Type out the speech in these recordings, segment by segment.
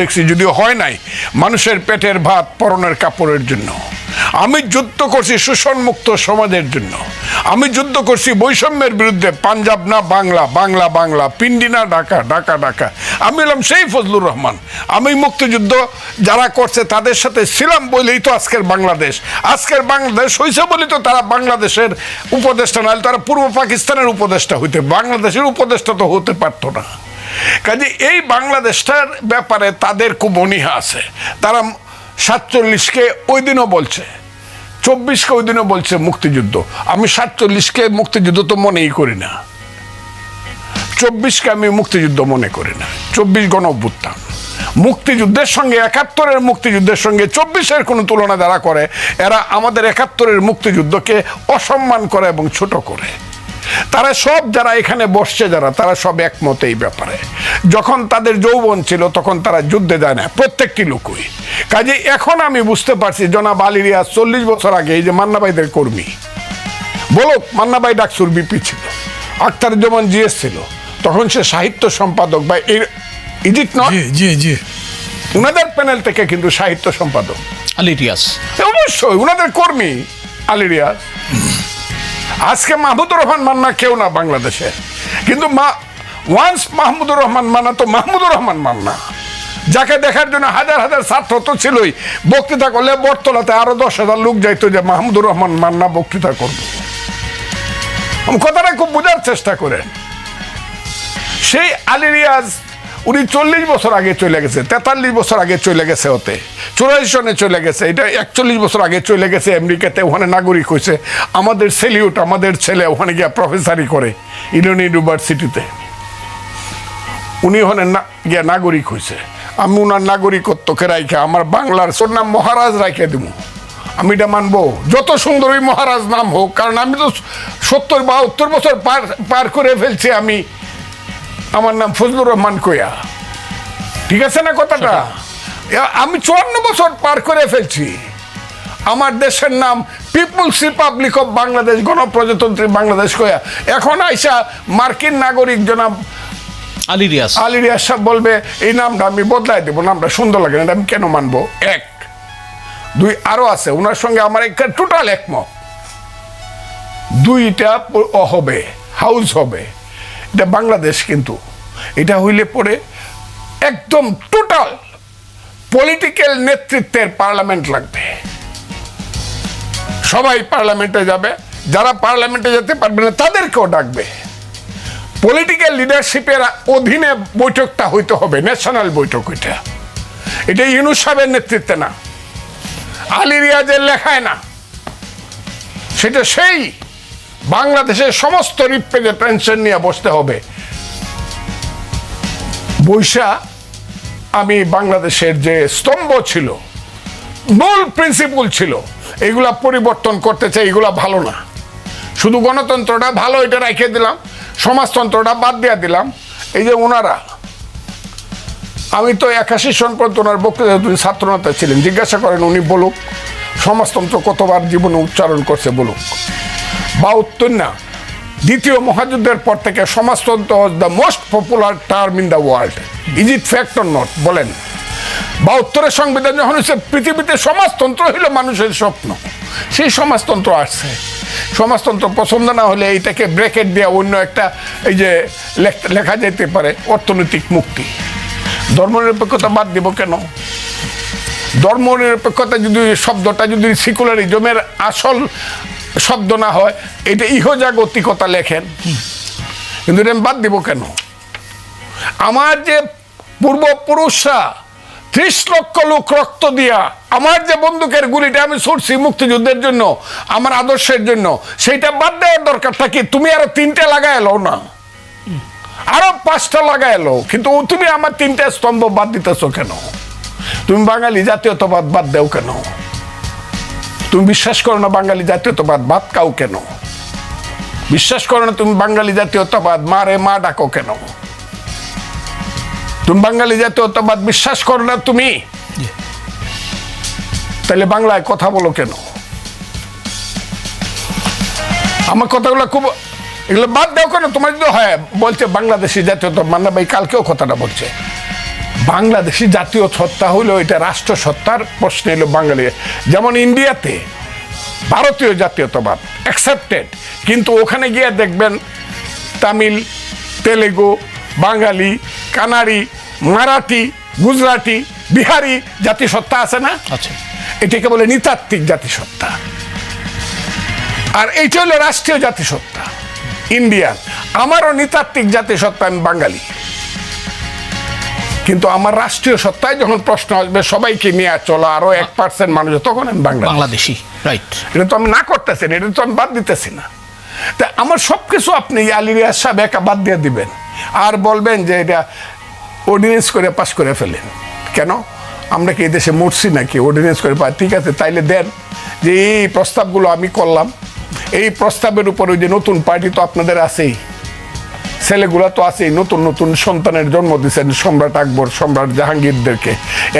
দেখছি যদিও হয় নাই, মানুষের পেটের ভাত পরনের কাপড়ের জন্য। আমি যুদ্ধ করছি শোষণমুক্ত সমাজের জন্য। আমি যুদ্ধ করছি বৈষম্যের বিরুদ্ধে পাঞ্জাব না বাংলা বাংলা বাংলা, পিন্ডি না ঢাকা ঢাকা ঢাকা। আমি হলাম সেই ফজলুর রহমান। আমি মুক্তিযুদ্ধ যারা করছে তাদের সাথে ছিলাম বলেই তো আজকের বাংলাদেশ। আজকের বাংলাদেশ হয়েছে বলেই তো তারা বাংলাদেশের উপদেষ্টা, নাহলে তারা পূর্ব পাকিস্তানের উপদেষ্টা হইতে, বাংলাদেশের উপদেষ্টা তো হতে পারতো না। কাজে এই বাংলাদেশটার ব্যাপারে তাদের অনীহা আছে। তারা সাতচল্লিশকে ওই দিনও বলছে, চব্বিশকে ওই দিনও বলছে মুক্তিযুদ্ধ। আমি সাতচল্লিশকে মুক্তিযুদ্ধ তো মনেই করি না। চব্বিশকে আমি মুক্তিযুদ্ধ মনে করি না। চব্বিশ গণ অভ্যুত্থান। মুক্তিযুদ্ধের সঙ্গে একাত্তরের মুক্তিযুদ্ধের সঙ্গে চব্বিশের কোনো তুলনা যারা করে, এরা আমাদের একাত্তরের মুক্তিযুদ্ধকে অসম্মান করে এবং ছোট করে। তারা সব যারা এখানে বসছে যারা তারা সব একমত এই ব্যাপারে। যখন তাদের যৌবন ছিল তখন তারা যুদ্ধে যায় না প্রত্যেকটি লোকই। কাজে এখন আমি বুঝতে পারছি জনাব আলিরিয়া চল্লিশ বছর আগে এই যে মান্নাবাইদের কর্মী বলো মান্নাবাই ডাকসুর বিপি ছিল আক্তার যেমন জিএস ছিল তখন সে সাহিত্য সম্পাদক বা ইডিট নট জি জি জি। উনাদের প্যানেল থেকে কিন্তু সাহিত্য সম্পাদক। আলিরিয়াস অবশ্যই উনাদের কর্মী আলিরিয়া আজকে মাহমুদুর রহমান মান্না কেউ না বাংলাদেশে। কিন্তু মা ওয়ান্স মাহমুদুর রহমান মান্না, তো মাহমুদুর রহমান মান্না। যাকে দেখার জন্য হাজার হাজার ছাত্র তো ছিলই। বক্তৃতা করলে বটতলাতে আরও দশ হাজার লোক যাইতো যে মাহমুদুর রহমান মান্না বক্তৃতা করব। কথাটা খুব বোঝার চেষ্টা করেন সেই আলী রিয়াজ উনি চল্লিশ বছর আগে চলে গেছে, তেতাল্লিশ বছর আগে চলে গেছে ওতে। চুরাশি সনে চলে গেছে, এটা একচল্লিশ বছর আগে চলে গেছে আমেরিকাতে, ওখানে নাগরিক হয়েছে। আমাদের সেলিউট, আমাদের ছেলে ওখানে গিয়া প্রফেসারি করে ইউনিয়ন ইউনিভার্সিটিতে। উনি ওখানে গিয়া নাগরিক হয়েছে। আমি ওনার নাগরিকত্বকে রাইখে, আমার বাংলার সোর নাম মহারাজ রাইখে দিব। আমি এটা মানবো। যত সুন্দর ওই মহারাজ নাম হোক, কারণ আমি তো সত্তর বাহাত্তর বছর পার পার করে ফেলছি আমি। আমার নাম ফজলুর রহমান কোয়া। ঠিক আছে না কথাটা? আমি চুয়ান্ন বছর পার করে ফেলছি। আমার দেশের নাম পিপুলস রিপাবলিক অফ বাংলাদেশ গণপ্রজাতন্ত্রী বাংলাদেশ কোয়া। এখন আইসা মার্কিন নাগরিক জনাব আলিরিয়াস আলী রিয়াজ সাহেব বলবে এই নামটা আমি বদলাই দেবো নামটা সুন্দর লাগে না আমি কেন মানবো? এক। দুই আরও আছে ওনার সঙ্গে আমার একটা টোটাল একমত। দুইটা হবে হাউস হবে। এটা বাংলাদেশ কিন্তু, এটা হইলে পরে একদম টোটাল পলিটিক্যাল নেতৃত্বের পার্লামেন্ট লাগবে। সবাই পার্লামেন্টে যাবে, যারা পার্লামেন্টে যেতে পারবে না, তাদেরকেও ডাকবে। পলিটিক্যাল লিডারশিপের অধীনে বৈঠকটা হইতে হবে ন্যাশনাল বৈঠক ওইটা এটা ইউনুস সাহেবের নেতৃত্বে না, আলী রিয়াজের লেখায় না। সেটা সেই বাংলাদেশের সমস্ত রিপ্রেজেন্টেশন নিয়ে বসতে হবে। বৈশা, আমি বাংলাদেশের যে স্তম্ভ ছিল, মূল প্রিন্সিপল ছিল, এগুলা পরিবর্তন করতে চাই, এগুলা ভালো না। শুধু গণতন্ত্রটা ভালো, এটা রেখে দিলাম, সমাজতন্ত্রটা বাদ দিয়ে দিলাম। এই যে ওনারা, আমি তো একাশি সন পর্যন্ত ওনার বক্তৃতা তিনি ছাত্রনেতা ছিলেন, জিজ্ঞাসা করেন, উনি বলুক, সমাজতন্ত্র কতবার জীবনে উচ্চারণ করছে বলুক? বা উত্তর না। দ্বিতীয় মহাযুদ্ধের পর থেকে সমাজতন্ত্র was the most popular term in the world is it fact or not বলেন। বা উত্তরের সংবিধান যখন হচ্ছে পৃথিবীতে সমাজতন্ত্র হইল মানুষের স্বপ্ন। সেই সমাজতন্ত্র আসছে। সমাজতন্ত্র পছন্দ না হলে এইটাকে ব্রেকেট দেওয়া অন্য একটা, এই যে লেখ- যেতে পারে, অর্থনৈতিক মুক্তি। ধর্মনিরপেক্ষতা বাদ দিব কেন? ধর্মনিরপেক্ষতা যদি, শব্দটা যদি সিকুলারিজমের আসল শব্দ না হয়, এটা ইহজাগতিকতা লেখেন। কিন্তু এটা বাদ দিব কেন? আমার যে পূর্বপুরুষরা ত্রিশ লক্ষ লোক রক্ত দিয়া আমার যে বন্দুকের গুলিটা আমি ছুটছি মুক্তিযুদ্ধের জন্য, আমার আদর্শের জন্য, সেইটা বাদ দেওয়ার দরকারটা কি? তুমি আরও তিনটে লাগাই এলো না। আরও পাঁচটা লাগাই এলো কিন্তু তুমি আমার তিনটে স্তম্ভ বাদ দিতেছো কেন? তুমি বাঙালি জাতীয়তাবাদ বাদ দেও কেন? তুমি বিশ্বাস করো না বাঙালি জাতীয়তাবাদ বাদ কাও কেন? বিশ্বাস করো না তুমি বাঙালি জাতীয়তাবাদ মারে মা ডাকো কেন? তুমি বাঙালি জাতীয়তাবাদ বিশ্বাস করো না তুমি? তাহলে বাংলায় কথা বলো কেন? আমার কথাগুলো খুব এগুলো বাদ দাও কেন? তোমার যদি হয় বলছে বাংলাদেশি জাতীয়তা মান্না ভাই কালকেও কথাটা বলছে। বাংলাদেশি জাতীয় সত্তা হইল এটা রাষ্ট্র সত্তার প্রশ্ন এলো বাঙালি। যেমন ইন্ডিয়াতে ভারতীয় জাতীয়তাবাদ অ্যাকসেপ্টেড কিন্তু ওখানে গিয়ে দেখবেন তামিল তেলেগু বাঙালি কানাড়ি মারাঠি গুজরাটি বিহারি জাতিসত্তা আছে না? আচ্ছা এটাকে বলে নৃতাত্ত্বিক জাতিসত্তা। আর এইটা হলো রাষ্ট্রীয় জাতিসত্তা ইন্ডিয়ান আমারও নৃতাত্ত্বিক জাতিসত্তা আমি বাঙালি। কিন্তু আমার রাষ্ট্রীয় সত্তায় যখন প্রশ্ন আসবে সবাইকে নিয়ে চলো আরও এক পার্সেন্ট মানুষ তখন আমি বাংলা বাংলাদেশি রাইট এটা তো আমি না করতেছি না, এটা তো আমি বাদ দিতেছি না। তা আমার সব কিছু আপনি আলিরিয়াজ সাহেব একা বাদ দিয়ে দিবেন। আর বলবেন যে এটা অর্ডিনেন্স করে পাস করে ফেলেন। কেন? আমরা কি এই দেশে মরছি নাকি? অর্ডিনেন্স করে পা- ঠিক আছে তাইলে দেন যে এই প্রস্তাবগুলো আমি করলাম। এই প্রস্তাবের উপর ওই যে নতুন পার্টি তো আপনাদের আছেই। ছেলেগুলা তো আছেই, নতুন নতুন সন্তানের জন্ম দিচ্ছেন সম্রাট আকবর, সম্রাট জাহাঙ্গীরদেরকে।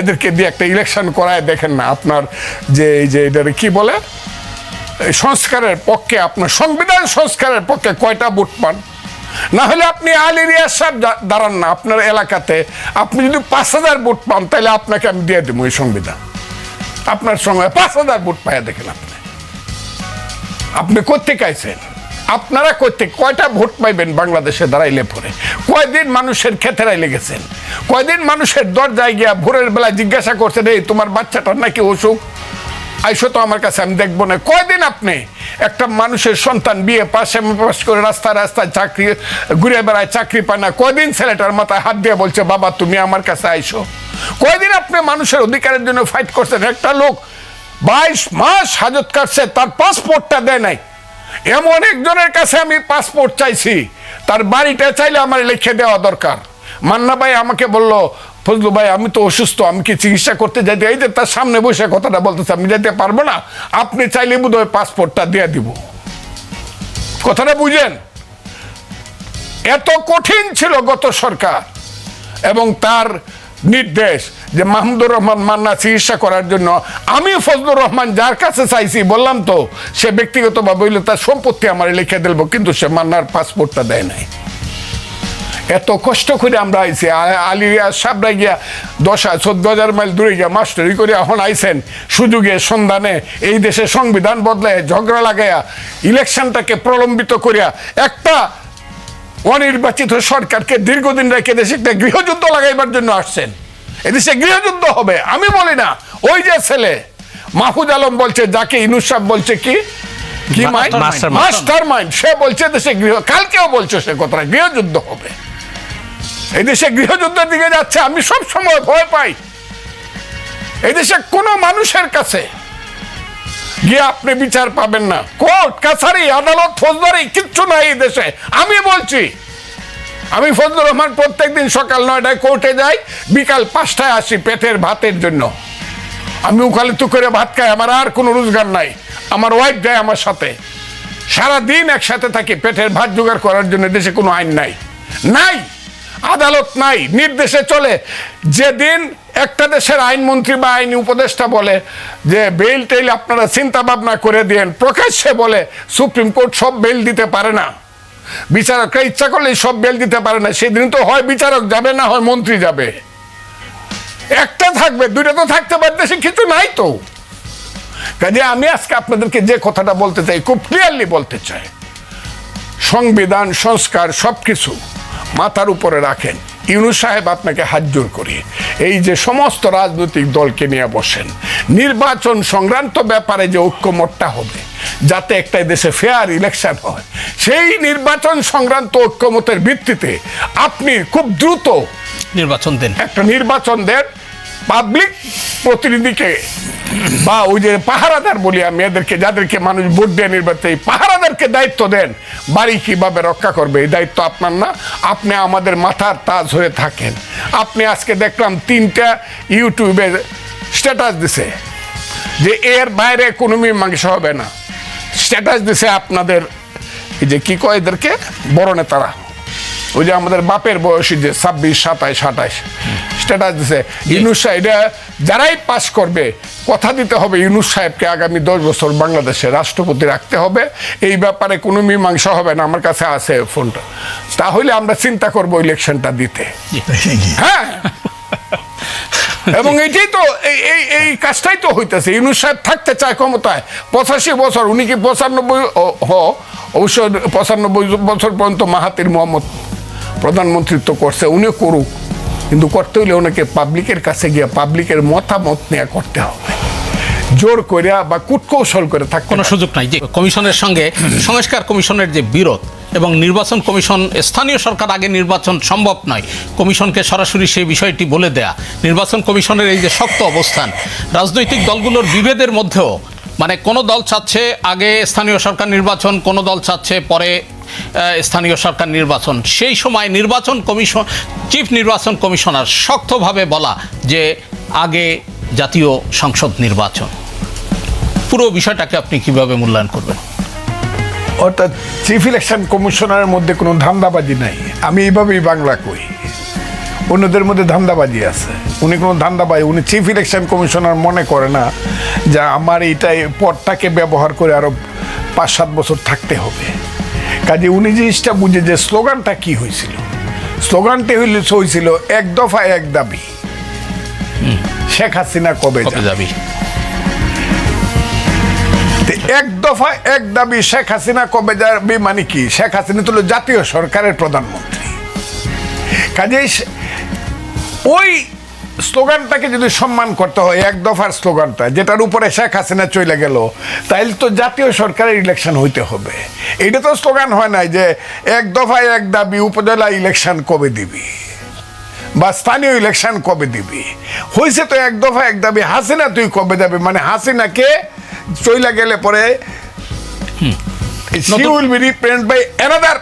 এদেরকে দিয়ে একটা ইলেকশন করায় দেখেন না, আপনার যে এই যে এটারে কি বলে? সংস্কারের পক্ষে আপনার, সংবিধান সংস্কারের পক্ষে কয়টা ভোট পান? না হলে আপনি আল এরিয়ার সাহেব দাঁড়ান না, আপনার এলাকাতে আপনি যদি পাঁচ হাজার ভোট পান, তাহলে আপনাকে আমি দিয়ে দেবো এই সংবিধান। আপনার সঙ্গে পাঁচ হাজার ভোট পাইয়া দেখেন আপনি। আপনি করতে চাইছেন আপনারা করতে কয়টা ভোট পাইবেন বাংলাদেশে দাঁড়াইলে পরে? কয়দিন মানুষের ক্ষেতেরাই লেগেছেন কয়দিন মানুষের দরজায় গিয়া ভোরের বেলা জিজ্ঞাসা করছেন, এই, তোমার বাচ্চাটার নাকি অসুখ? আইসো তো আমার কাছে, আমি দেখব না। কয়দিন আপনি একটা মানুষের সন্তান বিয়ে পাশে পাশ করে রাস্তায় রাস্তায় চাকরি, ঘুরে বেড়ায় চাকরি পায় না, কয়দিন ছেলেটার মাথায় হাত দিয়ে বলছে, বাবা, তুমি আমার কাছে আইসো। কয়দিন আপনি মানুষের অধিকারের জন্য ফাইট করছেন? একটা লোক বাইশ মাস হাজত কাটছে, তার পাসপোর্টটা দেয় নাই। এমন একজনের কাছে আমি পাসপোর্ট চাইছি। তার বাড়িটা চাইলে আমার লিখে দেওয়া দরকার। মান্না ভাই আমাকে বলল, ফজলু ভাই, আমি তো অসুস্থ, আমি কি চিকিৎসা করতে যাইতে এই যে তার সামনে বসে কথাটা বলতেছে, আমি যেতে পারব না, আপনি চাইলে বোধ হয় পাসপোর্টটা দিয়ে দিব। কথাটা বুঝেন এত কঠিন ছিল গত সরকার, এবং তার নির্দেশ যে মাহমুদুর রহমান মান্না চিকিৎসা করার জন্য। আমি ফজলুর রহমান যার কাছে চাইছি, বললাম তো, সে ব্যক্তিগতভাবে হইলে তার সম্পত্তি আমার লিখে দেবো, কিন্তু সে মান্নার পাসপোর্টটা দেয় নাই। এত কষ্ট করে আমরা আইছি আলিয়া সাবরা গিয়া দশ চোদ্দ হাজার মাইল দূরে গিয়া মাস্টারি করে এখন আইছেন, সুযোগে, সন্ধানে, এই দেশে সংবিধান বদলায়, ঝগড়া লাগাইয়া ইলেকশনটাকে প্রলম্বিত করিয়া, একটা অনির্বাচিত সরকারকে দীর্ঘদিন রেখে দেশে একটা গৃহযুদ্ধ লাগাইবার জন্য আসছেন। এদেশে গৃহযুদ্ধ হবে আমি বলি না। ওই যে ছেলে মাহফুজ আলম বলছে যাকে ইনুস সাহেব বলছে কি? কি মাইন্ড? মাস্টার মাইন্ড সে বলছে দেশে গৃহ কালকেও বলছে সে কথাটা গৃহযুদ্ধ হবে। এই দেশে গৃহযুদ্ধের দিকে যাচ্ছে আমি সব সময় ভয় পাই। এই দেশে কোনো মানুষের কাছে গিয়ে আপনি বিচার পাবেন না। কোর্ট, কাছারি, আদালত, ফৌজদারি, কিচ্ছু নাই এই দেশে। আমি বলছি, আমি ফজলুর রহমান প্রত্যেকদিন সকাল নয়টায় কোর্টে যাই, বিকাল পাঁচটায় আসি পেটের ভাতের জন্য। আমি উকালিত করে ভাত খাই, আমার আর কোনো রোজগার নাই। আমার ওয়াইফ যায় আমার সাথে। সারা দিন একসাথে থাকি, পেটের ভাত জোগাড় করার জন্য দেশে কোনো আইন নাই। নাই, আদালত নাই, নির্দেশে চলে। যেদিন একটা দেশের আইনমন্ত্রী বা আইন উপদেষ্টা বলে যে, বেল টেল আপনারা চিন্তা ভাবনা করে দিয়েন। প্রকাশ্যে বলে, সুপ্রিম কোর্ট সব বেল দিতে পারে না। বিচারকরা ইচ্ছা করলে সব বেল দিতে পারে না। সেদিন তো হয় বিচারক যাবে, না হয় মন্ত্রী যাবে। একটা থাকবে, দুইটা তো থাকতে পারে, দেশে কিছু নাই তো। কাজে আমি আজকে আপনাদেরকে যে কথাটা বলতে চাই, খুব ক্লিয়ারলি বলতে চাই। সংবিধান, সংস্কার সব কিছু মাথার উপরে রাখেন। ইউনুস সাহেব আপনাকে হাত জোর করি। এই যে সমস্ত রাজনৈতিক দলকে নিয়ে বসেন নির্বাচন সংক্রান্ত ব্যাপারে যে ঐক্যমতটা হবে যাতে একটা দেশে ফেয়ার ইলেকশন হয় সেই নির্বাচন সংক্রান্ত ঐক্যমতের ভিত্তিতে আপনি খুব দ্রুত নির্বাচন দেন। একটা নির্বাচন দেন পাবলিক প্রতিনিধিকে বা ওই যে পাহারাদার বলি আমি, এদেরকে, যাদেরকে মানুষ ভোট দিয়ে নির্বাচন পাহারাদারকে দায়িত্ব দেন। বাড়ি কীভাবে রক্ষা করবে, এই দায়িত্ব আপনার না? আপনি আমাদের মাথার তাজ হয়ে থাকেন। আপনি আজকে দেখলাম তিনটা ইউটিউবে স্ট্যাটাস দিছে যে এর বাইরে কোনো মীমাংসা হবে না। স্ট্যাটাস দিছে আপনাদের এই যে কী কয় এদেরকে? বড় নেতারা। ওই যে আমাদের বাপের বয়সী যে ছাব্বিশ, সাতাইশ, আঠাইশ। স্ট্যাটাস দিছে। ইউনুস সাহেব, এটা যারাই পাস করবে, কথা দিতে হবে ইউনুস সাহেবকে আগামী দশ বছর বাংলাদেশে রাষ্ট্রপতি রাখতে হবে। এই ব্যাপারে কোনো মীমাংসা হবে না, আমার কাছে আছে ফোনটা। তাহলে আমরা চিন্তা করব ইলেকশনটা দিতে। হ্যাঁ। এবং এটাই তো, এই এই কাজটাই তো হইতেছে। ইউনুস সাহেব থাকতে চায় ক্ষমতায়। পঁচাশি বছর, উনি কি পঁচানব্বই হ, অবশ্য পঁচানব্বই বছর পর্যন্ত মাহাতির মোহাম্মদ প্রধানমন্ত্রিত্ব করছে, উনিও করুক। কিন্তু করতে হইলে ওনাকে পাবলিকের কাছে গিয়ে পাবলিকের মতামত নেওয়া করতে হবে। জোর করিয়া বা কুটকৌশল করে থাকতে কোনো সুযোগ নাই। যে কমিশনের সঙ্গে সংস্কার কমিশনের যে বিরোধ এবং নির্বাচন কমিশন স্থানীয় সরকার আগে নির্বাচন সম্ভব নয়। কমিশনকে সরাসরি সেই বিষয়টি বলে দেয়া। নির্বাচন কমিশনের এই যে শক্ত অবস্থান রাজনৈতিক দলগুলোর বিভেদের মধ্যেও মানে কোনো দল চাচ্ছে আগে স্থানীয় সরকার নির্বাচন, কোনো দল চাচ্ছে পরে স্থানীয় সরকার নির্বাচন। সেই সময় নির্বাচন কমিশন, চিফ নির্বাচন কমিশনার শক্তভাবে বলা যে আগে জাতীয় সংসদ নির্বাচন। পুরো বিষয়টাকে আপনি কীভাবে মূল্যায়ন করবেন? অর্থাৎ চিফ ইলেকশন কমিশনারের মধ্যে কোনো ধান্দাবাজি নাই। আমি এইভাবেই বাংলা কই। অন্যদের মধ্যে ধান্দাবাজি আছে। উনি কোনো ধান্দাবাজি উনি চিফ ইলেকশন কমিশনার মনে করে না যে আমার এইটাই পদটাকে ব্যবহার করে আরও পাঁচ সাত বছর থাকতে হবে। কাজে উনি জিনিসটা বুঝে যে স্লোগানটা কি হয়েছিল। স্লোগানটি হইল হয়েছিল এক দফা এক দাবি। শেখ হাসিনা কবে যাবে? এক দফা এক দাবি শেখ হাসিনা কবে যাবে মানে কি? শেখ হাসিনা তো জাতীয় সরকারের প্রধানমন্ত্রী। কাজেই ওই স্লোগানটাকে যদি সম্মান করতে হয় এক দফার স্লোগানটা যেটার উপরে শেখ হাসিনা চলে গেল তাইলে তো জাতীয় সরকারের ইলেকশন হইতে হবে। এটা তো স্লোগান হয় নাই যে এক দফায় এক দাবি উপজেলা ইলেকশন কবে দিবি? বা স্থানীয় ইলেকশন কবে দিবি? হয়েছে তো এক দফা এক দাবি হাসিনা তুই কবে যাবি? মানে হাসিনাকে চইলা গেলে পরে she will be represent by another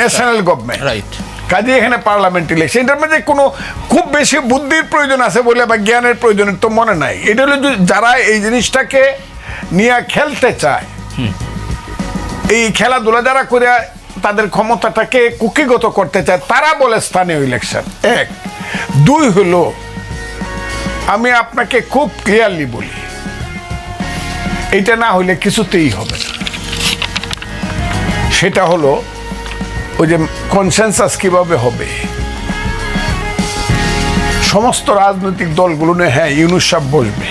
national government right কাজে এখানে পার্লামেন্ট ইলেকশন এটার মধ্যে কোনো খুব বেশি বুদ্ধির প্রয়োজন আছে বলে বা জ্ঞানের প্রয়োজন তো মনে নাই। এটা হলো যারা এই জিনিসটাকে নিয়ে খেলতে চায় এই খেলাধুলা যারা করে তাদের ক্ষমতাটাকে কুকিগত করতে চায় তারা বলে স্থানীয় ইলেকশন এক। দুই হলো আমি আপনাকে খুব ক্লিয়ারলি বলি এটা না হলে কিছুতেই হবে না। সেটা হলো ওই যে কনসেনসাস কীভাবে হবে? সমস্ত রাজনৈতিক দলগুলো নিয়ে হ্যাঁ ইউনুস বসবে।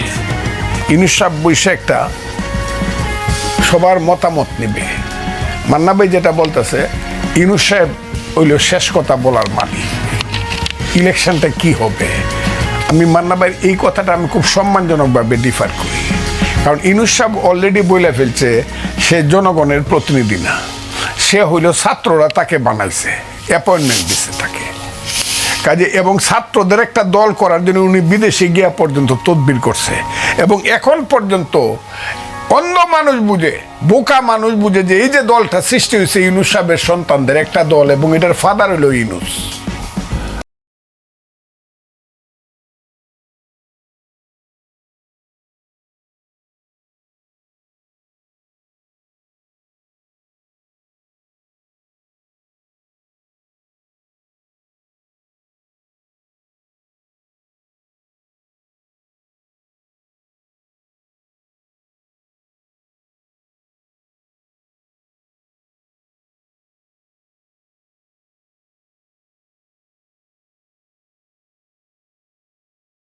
ইউনুস বসে একটা সবার মতামত নেবে। মান্না ভাই যেটা বলতেছে, ইউনুস সাহেব হইল শেষ কথা বলার মালিক। ইলেকশনটা কি হবে? আমি মান্না ভাইয়ের এই কথাটা আমি খুব সম্মানজনকভাবে ডিফার করি। কারণ ইনুস সাহেব অলরেডি বলে ফেলছে, সে জনগণের প্রতিনিধি না। সে হইল ছাত্ররা তাকে বানাইছে অ্যাপয়েন্টমেন্ট দিছে তাকে। কাজে এবং ছাত্রদের একটা দল করার জন্য উনি বিদেশে গিয়া পর্যন্ত তদবির করছে। এবং এখন পর্যন্ত অন্ধ মানুষ বুঝে, বোকা মানুষ বুঝে যে এই যে দলটা সৃষ্টি হয়েছে ইউনুস সাহেবের সন্তানদের, একটা দল এবং এটার ফাদার হলো ইউনুস।